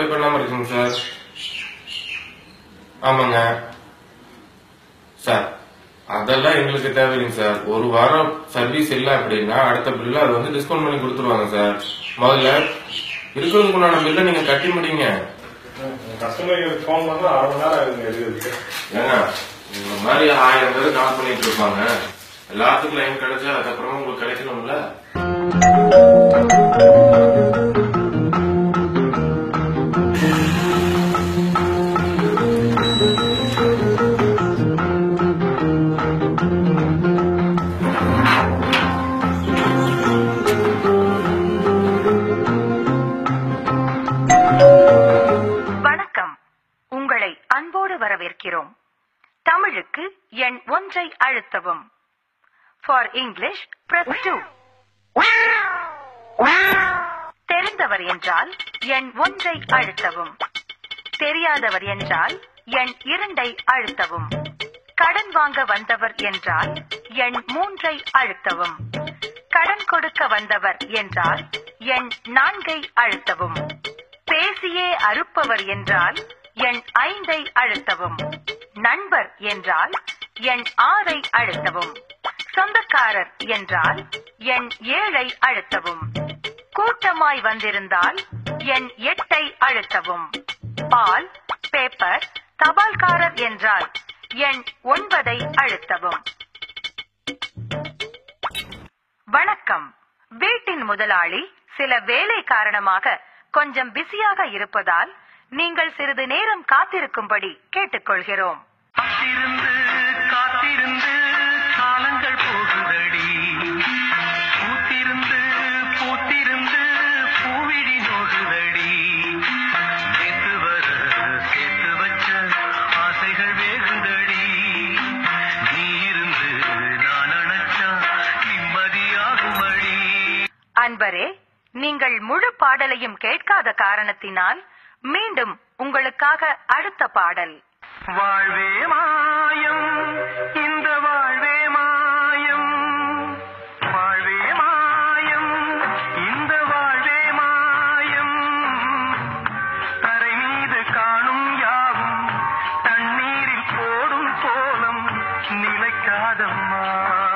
பே பண்ணாம இருக்குங்க சார் ஆமாங்க. சார் அதெல்லாம் எங்களுக்கு தேவையில்லைங்க சார் ஒரு வாரம் சர்வீஸ் இல்லை அப்படின்னா அடுத்த பில்ல அது வந்து டிஸ்கவுண்ட் பண்ணி கொடுத்துருவாங்க சார் முதல்ல இருக்கிறதுக்கு உண்டான பில்லை நீங்க கட்டி முடிங்க. கஸ்டமருக்கு ஃபோன் பண்ணா அரை மணி நேரம் ஆகுங்க எழுதுறதுக்கு. ஏங்க இந்த மாதிரி ஆயிரம் பேர் கால் பண்ணிட்டு இருப்பாங்க. எல்லாத்துக்கும் லைன் கிடைச்சா அதுக்கப்புறமா உங்களுக்கு கிடைக்கணும்ல? வரவேற்கிறோம். தமிழுக்கு எண் ஒன்றை அழுத்தவும். ஃபார் இங்கிலீஷ் பிரஸ் டூ தெரிந்தவர் என்றால் எண் ஒன்றை அழுத்தவும். தெரியாதவர் என்றால் எண் இரண்டை அழுத்தவும். கடன் வாங்க வந்தவர் என்றால் எண் மூன்றை அழுத்தவும். கடன் கொடுக்க வந்தவர் என்றால் எண் நான்கை அழுத்தவும். பேசியே அறுப்பவர் என்றால் எண் ஐந்தை அழுத்தவும். நண்பர் என்றால் எண் ஆறை அழுத்தவும். சொந்தக்காரர் என்றால் எண் ஏழை அழுத்தவும். கூட்டமாய் வந்திருந்தால் எண் எட்டை அழுத்தவும். பால் பேப்பர் தபால்காரர் என்றால் எண் ஒன்பதை அழுத்தவும். வணக்கம். வீட்டின் முதலாளி சில வேலை காரணமாக கொஞ்சம் பிஸியாக இருப்பதால் நீங்கள் சிறிது நேரம் காத்திருக்கும்படி கேட்டுக்கொள்கிறோம். காத்திருந்து காத்திருந்து காலங்கள் போகுதடி. பூத்திருந்து பூத்திருந்து பூவிழி நோகுதடி. சேர்த்து வர சேர்த்து வச்ச ஆசைகள் வேகுதடி நீ இருந்து நான் அணைச்சா நிம்மதியாகுமடி. அன்பரே நீங்கள் முழு பாடலையும் கேட்காத காரணத்தினால் மீண்டும் உங்களுக்காக அடுத்த பாடல். வாழ்வே மாயம் இந்த வாழ்வே மாயம். வாழ்வே மாயம் இந்த வாழ்வே மாயம். தரை மீது காணும் யாவும் தண்ணீரில் போடும் கோலம் நிலைக்காதம்மா.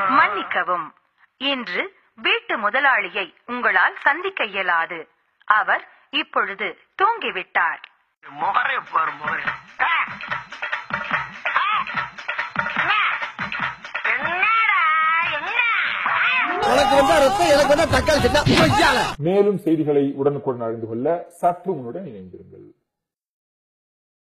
மன்னிக்கவும் இன்று வீட்டு முதலாளியை உங்களால் சந்திக்க இயலாது. அவர் இப்பொழுது தூங்கிவிட்டார். முகரே பாரு முகரே என்னடா என்ன? உனக்கு வந்தா ரத்தம் எனக்கு வந்தா தக்காளி சட்னா மேலும் செய்திகளை உடனுக்குடன் அறிந்து கொள்ள சற்று முன்னுடன் இணைந்திருங்கள்.